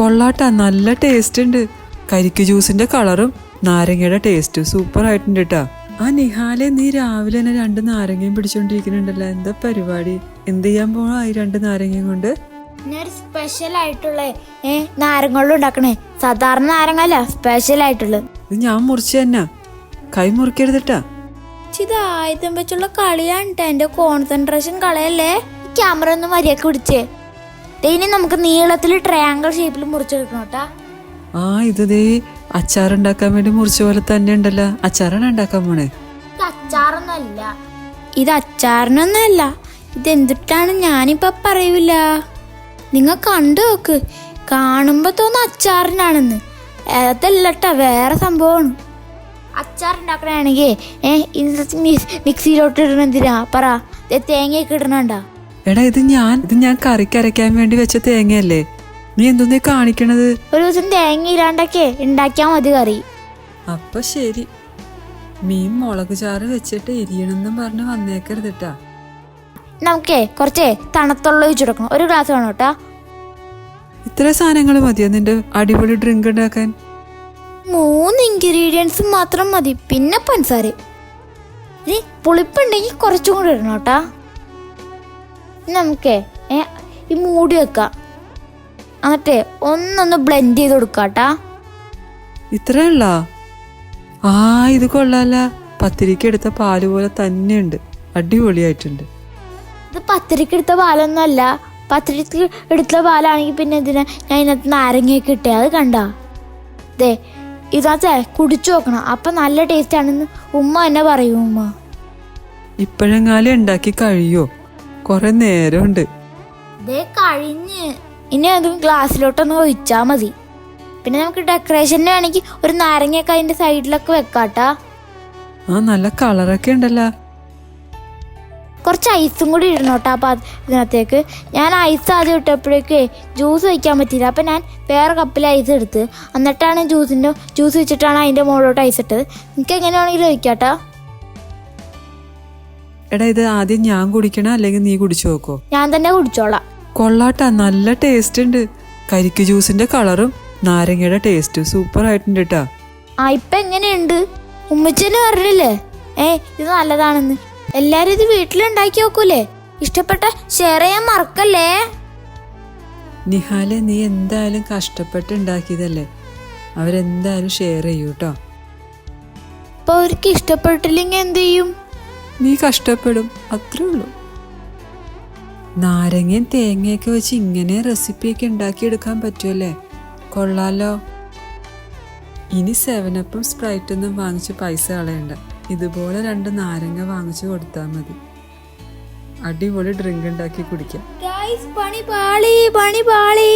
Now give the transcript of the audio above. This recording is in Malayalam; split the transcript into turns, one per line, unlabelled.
കൊള്ളാട്ടാ നല്ല ടേസ്റ്റ് ഉണ്ട് കരിക്ക് ജ്യൂസിന്റെ കളറും നാരങ്ങയുടെ ടേസ്റ്റ് സൂപ്പർ ആയിട്ടുണ്ട് കേട്ടാ ആ നിഹാലെ നീ രാവിലെ തന്നെ രണ്ട് നാരങ്ങയും പിടിച്ചോണ്ടിരിക്കുന്നുണ്ടല്ലോ. എന്താ പരിപാടി? എന്ത് ചെയ്യാൻ പോണോ ഈ രണ്ട് നാരങ്ങയും കൊണ്ട്?
ഞാനൊരു സ്പെഷ്യൽ ആയിട്ടുള്ള നാരങ്ങളും ഉണ്ടാക്കണേ. സാധാരണ നാരങ്ങ അല്ല സ്പെഷ്യൽ ആയിട്ടുള്ളത്
ഇത് ഞാൻ മുറിച്ചു തന്നെ. കൈ മുറിക്കരുതിട്ടാ.
ഇത് ആയുധം വെച്ചുള്ള കളിയാണ്. എന്റെ കോൺസെൻട്രേഷൻ കളയല്ലേ? ക്യാമറ ഒന്ന് മര്യാദയ്ക്ക് പിടിച്ചേ. ഇനി നമുക്ക് നീളത്തിൽ ട്രയാങ്കിൾ ഷേപ്പിൽ മുറിച്ചെടുക്കണം കേട്ടാ
ആ ഇത് ദേ അച്ചാറുണ്ടാക്കാൻ വേണ്ടി മുറിച്ച പോലെ തന്നെ ഉണ്ടല്ലോ. അച്ചാറാണ് ഉണ്ടാക്കാൻ പോണേ?
ഇത് അച്ചാറൊന്നല്ല ഇത് അച്ചാറിനൊന്നല്ല ഇതെന്തിട്ടാണ് ഞാനിപ്പോ പറയൂല? നിങ്ങൾ കണ്ടു നോക്ക്. കാണുമ്പോ തോന്നുന്നു അച്ചാറിനാണെന്ന്. അതല്ലട്ടാ വേറെ സംഭവമാണ്. അച്ചാറുണ്ടാക്കണാണെങ്കിൽ ഏഹ് മിക്സിയിലോട്ട് ഇടണെന്തിനാ പറ. തേങ്ങയൊക്കെ ഇടണണ്ട?
എടാ ഇത് ഞാൻ ഇത് ഞാൻ കറിക്ക് അരയ്ക്കാൻ വേണ്ടി വെച്ച തേങ്ങയല്ലേ? നീ എന്തോന്നീ കാണിക്കണത്?
ഒരു ദിവസം തേങ്ങ ഇല്ലാണ്ടൊക്കെ ഉണ്ടാക്കിയാ മതി കറി.
അപ്പൊ ശരി. മീൻ മുളക് ചാറ് വെച്ചിട്ട് എരിയണമെന്നും പറഞ്ഞ് വന്നേക്കരുതിട്ടാ.
നമുക്കേ കുറച്ചേ തണുത്തുള്ള ഒഴിച്ചെടുക്കണം ഒരു ഗ്ലാസ് വേണം കേട്ടാ.
ഇത്ര സാധനങ്ങൾ മതിയോ നിന്റെ അടിപൊളി ഡ്രിങ്ക് ഉണ്ടാക്കാൻ?
മൂന്ന് ഇൻഗ്രീഡിയൻസ് മാത്രം മതി. പിന്നെ പഞ്ചസാര. ഇനി പുളിപ്പുണ്ടെങ്കിൽ കുറച്ചും കൂടി ഇടണം കേട്ടാ. ഇനി നമുക്കേ ഏ ഈ മൂടി വെക്കാം. എന്നിട്ട് ഒന്നൊന്ന് ബ്ലെൻഡ് ചെയ്ത് കൊടുക്കാട്ടാ
ഇത്രയുള്ള ആ ഇത് കൊള്ളാല പത്തിരിക്ക് എടുത്ത പാൽ പോലെ തന്നെയുണ്ട്. അടിപൊളിയായിട്ടുണ്ട്.
ഇത് പത്തിരിക്ക് എടുത്ത പാലൊന്നും അല്ല. പത്തിരിക്ക് എടുത്ത പാലാണെങ്കിൽ പിന്നെ ഇതിന് ഞാൻ ഇതിനകത്ത് നാരങ്ങയൊക്കെ ഇട്ടേ? അത് കണ്ടാ? ദേ ഇതിനകത്തെ കുടിച്ചു നോക്കണം. അപ്പം നല്ല ടേസ്റ്റ് ആണെന്ന് ഉമ്മ എന്നെ പറയൂ ഉമ്മ.
ഇപ്പോഴെങ്ങാലും ഉണ്ടാക്കി കഴിയോ? കുറെ നേരമുണ്ട്.
കഴിഞ്ഞ്. ഇനി അതും ഗ്ലാസ്സിലോട്ടൊന്ന് ഒഴിച്ചാ മതി. പിന്നെ നമുക്ക് ഡെക്കറേഷന് വേണമെങ്കിൽ ഒരു നാരങ്ങയൊക്കെ അതിന്റെ സൈഡിലൊക്കെ വെക്കാട്ടാ.
ആ നല്ല കളറൊക്കെ ഉണ്ടല്ലോ.
കുറച്ച് ഐസും കൂടി ഇടണോട്ടാ അപ്പം ഇതിനകത്തേക്ക്. ഞാൻ ഐസ് ആദ്യം ഇട്ടപ്പോഴേക്കേ ജ്യൂസ് വയ്ക്കാൻ പറ്റിയില്ല. അപ്പം ഞാൻ വേറെ കപ്പിൽ ഐസ് എടുത്ത്. എന്നിട്ടാണ് ജ്യൂസിന്റെ ജ്യൂസ് വെച്ചിട്ടാണ് അതിന്റെ മുകളിലോട്ട് ഐസ് ഇട്ടത്. നിങ്ങൾക്ക് എങ്ങനെ വേണമെങ്കിലും ഒഴിക്കാട്ടാ.
എടാ ഇത് ആദ്യം ഞാൻ കുടിക്കണ? അല്ലെങ്കിൽ നീ കുടിച്ചു നോക്കോ?
ഞാൻ തന്നെ കുടിച്ചോളാം.
കൊള്ളാട്ടാ നല്ല ടേസ്റ്റ് ഉണ്ട്. കരിക്ക് ജ്യൂസിന്റെ കളറും നാരങ്ങയുടെ ടേസ്റ്റും സൂപ്പർ ആയിട്ടുണ്ട് കേട്ടാ
ആ ഇപ്പം എങ്ങനെയുണ്ട്? ഉമ്മച്ചന് പറഞ്ഞില്ലേ ഏ ഇത് നല്ലതാണെന്ന്. എല്ലാരും ഇത് വീട്ടിലുണ്ടാക്കി നോക്കൂലേ? ഇഷ്ടപ്പെട്ട ഷെയർ ചെയ്യാൻ മറക്കല്ലേ?
നിഹാലെ നീ എന്തായാലും കഷ്ടപ്പെട്ട് ഉണ്ടാക്കിയതല്ലേ? അവരെന്തായാലും ഷെയർ ചെയ്യൂട്ടോ
അപ്പൊ അവർക്ക് ഇഷ്ടപ്പെട്ടില്ലെങ്കിൽ എന്ത് ചെയ്യും?
നീ കഷ്ടപ്പെടും. അത്രേ ഉള്ളൂ. നാരങ്ങയും തേങ്ങയൊക്കെ വെച്ച് ഇങ്ങനെ റെസിപ്പിയൊക്കെ ഉണ്ടാക്കിയെടുക്കാൻ പറ്റുമല്ലേ? കൊള്ളാലോ. ഇനി സെവനപ്പും സ്പ്രൈറ്റൊന്നും വാങ്ങിച്ച് പൈസ കളയണ്ട. ഇതുപോലെ രണ്ട് നാരങ്ങ വാങ്ങിച്ചു കൊടുത്താൽ മതി. അടിപൊളി ഡ്രിങ്ക് ഉണ്ടാക്കി കുടിക്കാം.
പണി പാളി പണി പാളി.